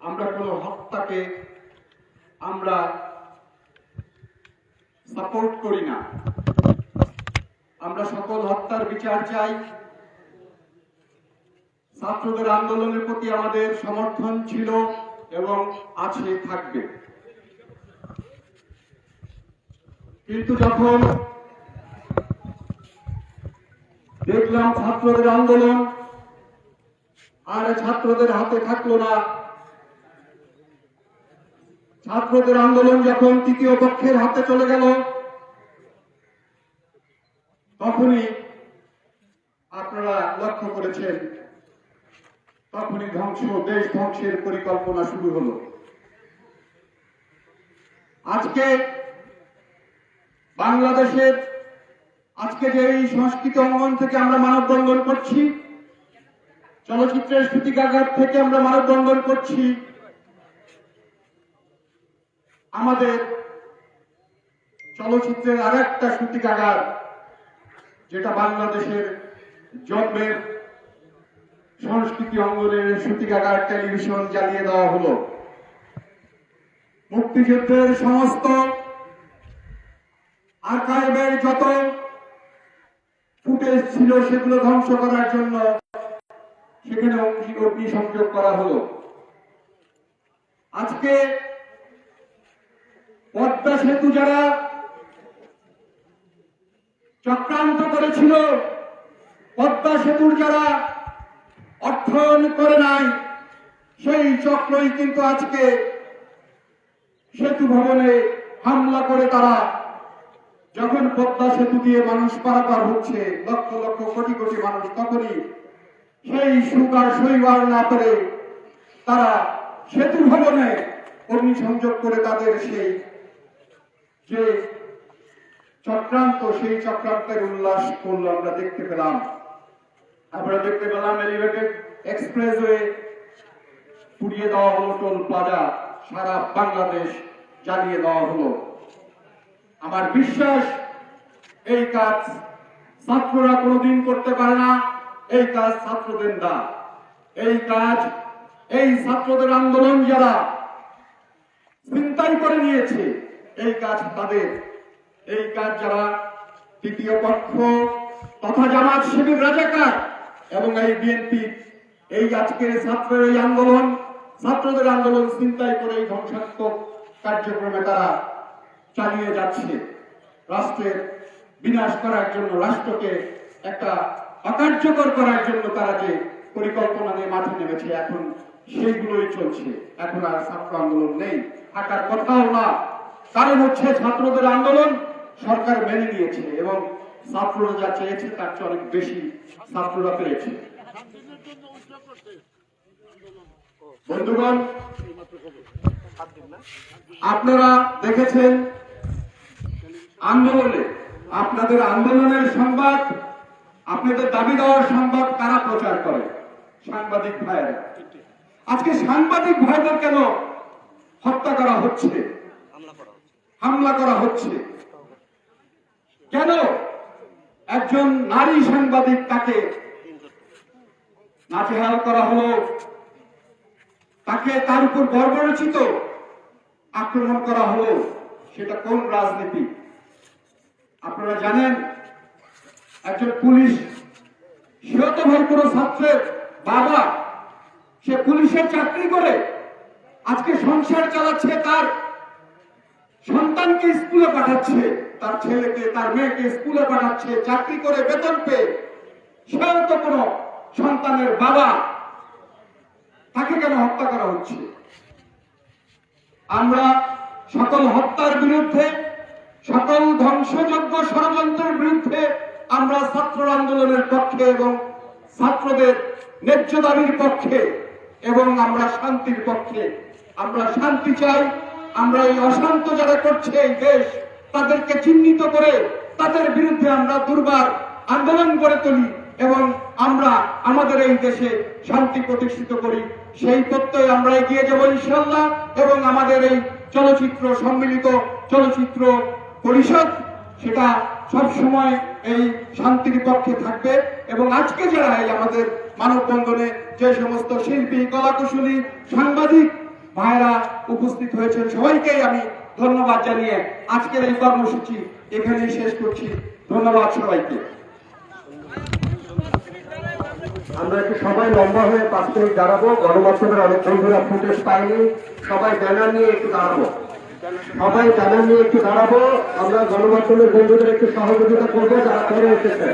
আমরা কোনো হত্যাকে আমরা সাপোর্ট করি না। আমরা সকল হত্যার বিচার চাই। ছাত্রদের আন্দোলনের প্রতি আমাদের সমর্থন ছিল এবং আছে, থাকবে। কিন্তু যখন দেখলাম ছাত্রদের আন্দোলন আর ছাত্রদের হাতে থাকল না। ছাত্রদের আন্দোলন যখন তৃতীয় পক্ষের হাতে চলে গেল, তখনই আপনারা লক্ষ্য করেছেন, তখনই ধ্বংস, দেশ ধ্বংসের পরিকল্পনা শুরু হলো। আজকে বাংলাদেশের, আজকে যে এই সংস্কৃতি অঙ্গন থেকে আমরা মানববন্ধন করছি চলচ্চিত্রের সূতিকাগার থেকে আমরা মানববন্ধন করছি। আমাদের চলচ্চিত্রের আর একটা সূতিকাগার যেটা বাংলাদেশের জন্মের সংস্কৃতি অঙ্গনের সূতিকাগার টেলিভিশন জ্বালিয়ে দেওয়া হলো। মুক্তিযুদ্ধের সমস্ত আর্কাইভের যত ফুটেজ ছিল সেগুলো ধ্বংস করার জন্য সেখানে অগ্নি- অগ্নিসংযোগ করা হলো। আজকে পদ্মা সেতু যারা চক্রান্ত করেছিল, পদ্মা সেতুর যারা অর্থায়ন করে নাই, সেই চক্রই কিন্তু আজকে সেতু ভবনে হামলা করে তারা। যখন পদ্মা সেতু দিয়ে মানুষ পারাপার হচ্ছে, লক্ষ লক্ষ কোটি কোটি মানুষ তখনই সেই সুখ আর সইবার না পেরে তারা সেতু ভবনে অগ্নিসংযোগ করে তাদের সেই যে চক্রান্ত, সেই চক্রান্তের উল্লাস করল আমরা দেখতে পেলাম। আমরা দেখতে পেলাম এলিভেটেড এক্সপ্রেসওয়ে পুড়িয়ে দেওয়া হলো টোল প্লাজা, সারা বাংলাদেশ জ্বালিয়ে দেওয়া হলো। আমার বিশ্বাস, এই কাজ ছাত্ররা কোনোদিন করতে পারে না। এই কাজ ছাত্রদের না। এই কাজ, এই ছাত্রদের আন্দোলন যারা চিন্তাই করে নিয়েছে, এই কাজ তাদের। এই কাজ যারা তৃতীয় পক্ষ তথা জামাত শিবির রাজাকার এবং এই বিএনপি এই আজকের ছাত্রের এই আন্দোলন, ছাত্রদের আন্দোলন চিন্তাই করে এই ধ্বংসাত্মক কার্যক্রমে তারা চালিয়ে যাচ্ছে। রাষ্ট্রের বিনাশ করার জন্য রাষ্ট্রকে একটা অকার্যকর করার জন্য তারা যে পরিকল্পনা নিয়ে মাঠে নেমেছে, এখন সেইগুলোই চলছে। এখন আর ছাত্র আন্দোলন নেই। থাকার কথাও না। কারণ হচ্ছে ছাত্রদের আন্দোলন সরকার মেনে নিয়েছে এবং ছাত্ররা যা চেয়েছে তার চেয়ে অনেক বেশি ছাত্ররা পেয়েছে। বন্ধুগণ, আপনারা দেখেছেন আন্দোলনে আপনাদের আন্দোলনের সংবাদ আপনাদের দাবি দেওয়ার সংবাদ কারা প্রচার করে? সাংবাদিক ভাইয়েরা। আজকে সাংবাদিক ভাইদের কেন হত্যা করা হচ্ছে? হামলা করা হচ্ছে। কেন একজন নারী সাংবাদিক তাকে নাচেহাল করা হলো? তাকে তার উপর বর্বরচিত আক্রমণ করা হলো? সেটা কোন রাজনীতি? আপনারা জানেন একজন পুলিশ। সেও তো ভাই কোনো ছাত্রের বাবা, সে পুলিশের চাকরি করে, আজকে সংসার চালাচ্ছে তার সন্তানকে স্কুলে পাঠাচ্ছে, তার ছেলেকে, তার মেয়েকে স্কুলে পাঠাচ্ছে, চাকরি করে বেতন পেয়ে। সেও তো কোনো সন্তানের বাবা, তাকে কেন হত্যা করা হচ্ছে? আমরা সকল হত্যার বিরুদ্ধে, সকল ধ্বংসযোগ্য ষড়যন্ত্রের বিরুদ্ধে আমরা ছাত্র আন্দোলনের পক্ষে এবং ছাত্রদের ন্যায্য দাবির পক্ষে এবং আমরা শান্তির পক্ষে। আমরা শান্তি চাই, আমরা এই অশান্ত যারা করছে এই দেশ, তাদেরকে চিহ্নিত করে তাদের বিরুদ্ধে আমরা দুর্বার আন্দোলন করে তুলি এবং আমরা আমাদের এই দেশে শান্তি প্রতিষ্ঠিত করি। সেই প্রত্যয়ে আমরা এগিয়ে যাব ইনশাল্লাহ এবং আমাদের এই চলচ্চিত্র সম্মিলিত চলচ্চিত্র পরিষদ, সেটা সব সময় এই শান্তির পক্ষে থাকবে এবং আজকে যারা এই আমাদের মানববন্ধনে যে সমস্ত শিল্পী, কলাকুশলী, সাংবাদিক ভাইরা উপস্থিত হয়েছেন, সবাইকেই আমি ধন্যবাদ জানিয়ে আজকের এই কর্মসূচি এখানেই শেষ করছি। ধন্যবাদ সবাইকে। আমরা একটু সবাই লম্বা হয়ে পাঁচ মিনিট দাঁড়াবো। গণমাধ্যমের অনেক বন্ধুরা ফুটেজ পাইনি সবাই ব্যানার নিয়ে একটু দাঁড়াবো। সবাই তাদের নিয়ে একটু দাঁড়াবো। আমরা গণমাধ্যমের বন্ধুদের একটু সহযোগিতা করব যারা করে এসেছে